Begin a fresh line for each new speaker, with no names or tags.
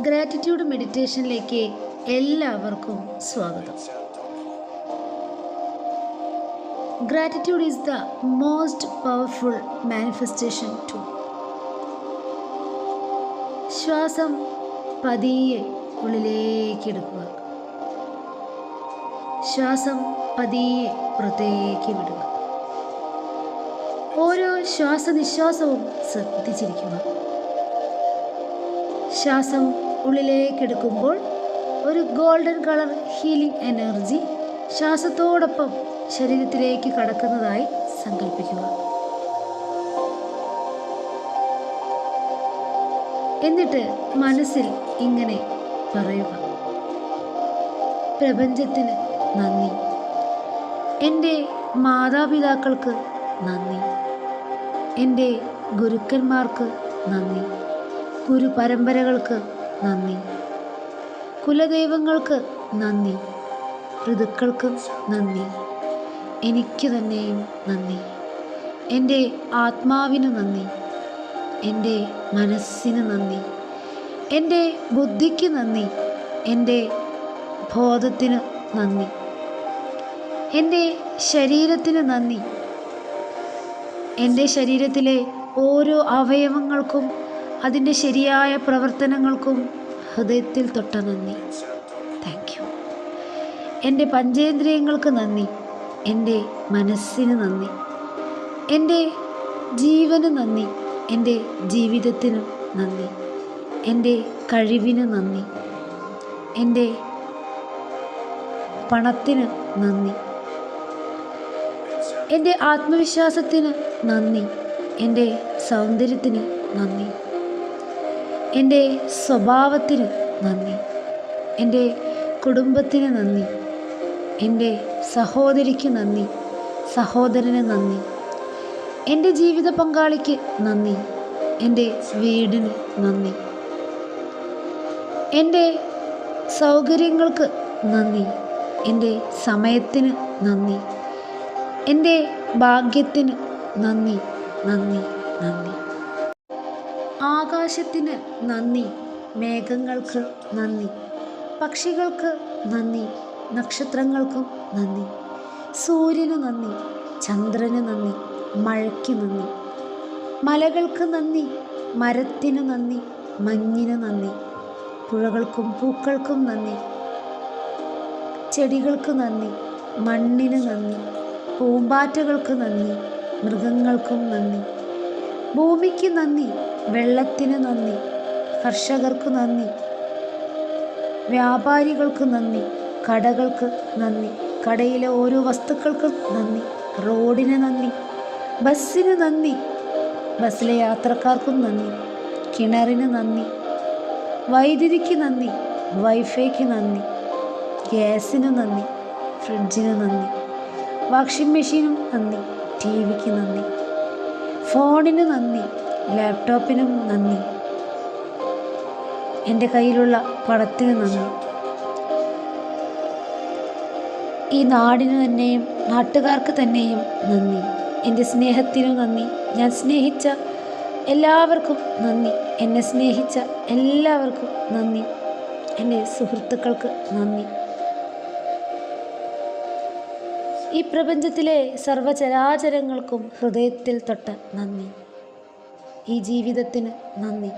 Gratitude മെഡിറ്റേഷനിലേക്ക് എല്ലാവർക്കും സ്വാഗതം. Gratitude is the most powerful manifestation tool. ശ്വാസം പതിയെ ഉള്ളിലേക്ക് എടുക്കുക. ശ്വാസം പതിയെ പുറത്തേക്ക് വിടുക. ഓരോ ശ്വാസനിശ്വാസവും ശ്രദ്ധിച്ചിരിക്കുക. ശ്വാസം ഉള്ളിലേക്കെടുക്കുമ്പോൾ ഒരു ഗോൾഡൻ കളർ ഹീലിംഗ് എനർജി ശ്വാസത്തോടൊപ്പം ശരീരത്തിലേക്ക് കടക്കുന്നതായി സങ്കല്പിക്കുക. എന്നിട്ട് മനസ്സിൽ ഇങ്ങനെ പറയുക. പ്രപഞ്ചത്തിന് നന്ദി. എന്റെ മാതാപിതാക്കൾക്ക് നന്ദി. എന്റെ ഗുരുക്കന്മാർക്ക് നന്ദി. ഗുരുപരമ്പരകൾക്ക് നന്ദി. കുലദൈവങ്ങൾക്ക് നന്ദി. ഋതുക്കൾക്ക് നന്ദി. എനിക്ക് തന്നെയും നന്ദി. എന്റെ ആത്മാവിന് നന്ദി. എന്റെ മനസ്സിന് നന്ദി. എന്റെ ബുദ്ധിക്ക് നന്ദി. എന്റെ ബോധത്തിന് നന്ദി. എന്റെ ശരീരത്തിന് നന്ദി. എന്റെ ശരീരത്തിലെ ഓരോ അവയവങ്ങൾക്കും അതിന്റെ ശരിയായ പ്രവർത്തനങ്ങൾക്കും ഹൃദയത്തിൽ തൊട്ട നന്ദി. താങ്ക് യു എന്റെ പഞ്ചേന്ദ്രിയങ്ങൾക്ക് നന്ദി. എന്റെ മനസ്സിന് നന്ദി. എന്റെ ജീവന് നന്ദി. എന്റെ ജീവിതത്തിന് നന്ദി. എന്റെ കഴിവിന് നന്ദി. എന്റെ പണത്തിന് നന്ദി. എന്റെ ആത്മവിശ്വാസത്തിന് നന്ദി. എന്റെ സൗന്ദര്യത്തിന് നന്ദി. എന്റെ സ്വഭാവത്തിന് നന്ദി. എന്റെ കുടുംബത്തിന് നന്ദി. എന്റെ സഹോദരിക്ക് നന്ദി. സഹോദരന് നന്ദി. എന്റെ ജീവിത പങ്കാളിക്ക് നന്ദി. എന്റെ വീടിന് നന്ദി. എന്റെ സൗകര്യങ്ങൾക്ക് നന്ദി. എന്റെ സമയത്തിന് നന്ദി. എന്റെ ഭാഗ്യത്തിന് നന്ദി. നന്ദി. നന്ദി. ആകാശത്തിന് നന്ദി മേഘങ്ങൾക്ക് നന്ദി പക്ഷികൾക്ക് നന്ദി നക്ഷത്രങ്ങൾക്കും നന്ദി സൂര്യന് നന്ദി ചന്ദ്രന് നന്ദി മഴയ്ക്ക് നന്ദി മലകൾക്ക് നന്ദി മരത്തിന് നന്ദി മഞ്ഞിന് നന്ദി പുഴകൾക്കും പൂക്കൾക്കും നന്ദി ചെടികൾക്ക് നന്ദി മണ്ണിന് നന്ദി പൂമ്പാറ്റകൾക്ക് നന്ദി മൃഗങ്ങൾക്കും നന്ദി ഭൂമിക്ക് നന്ദി വെള്ളത്തിന് നന്ദി. കർഷകർക്ക് നന്ദി. വ്യാപാരികൾക്ക് നന്ദി. കടകൾക്ക് നന്ദി. കടയിലെ ഓരോ വസ്തുക്കൾക്കും നന്ദി. റോഡിന് നന്ദി. ബസ്സിന് നന്ദി. ബസ്സിലെ യാത്രക്കാർക്കും നന്ദി. കിണറിന് നന്ദി. വൈദ്യുതിക്ക് നന്ദി. വൈഫൈക്ക് നന്ദി. ഗ്യാസിന് നന്ദി. ഫ്രിഡ്ജിന് നന്ദി. വാഷിംഗ് മെഷീനും നന്ദി. ടി വിക്ക് നന്ദി. ഫോണിന് നന്ദി. ലാപ്ടോപ്പിനും നന്ദി. എന്റെ കയ്യിലുള്ള പണത്തിന് നന്ദി. ഈ നാടിന് തന്നെയും നാട്ടുകാർക്ക് തന്നെയും നന്ദി. എന്റെ സ്നേഹത്തിനും നന്ദി. ഞാൻ സ്നേഹിച്ച എല്ലാവർക്കും നന്ദി. എന്നെ സ്നേഹിച്ച എല്ലാവർക്കും നന്ദി. എന്റെ സുഹൃത്തുക്കൾക്ക് നന്ദി. ഈ പ്രപഞ്ചത്തിലെ സർവചരാചരങ്ങൾക്കും ഹൃദയത്തിൽ തൊട്ട നന്ദി. ഈ ജീവിതത്തിന് നന്ദി.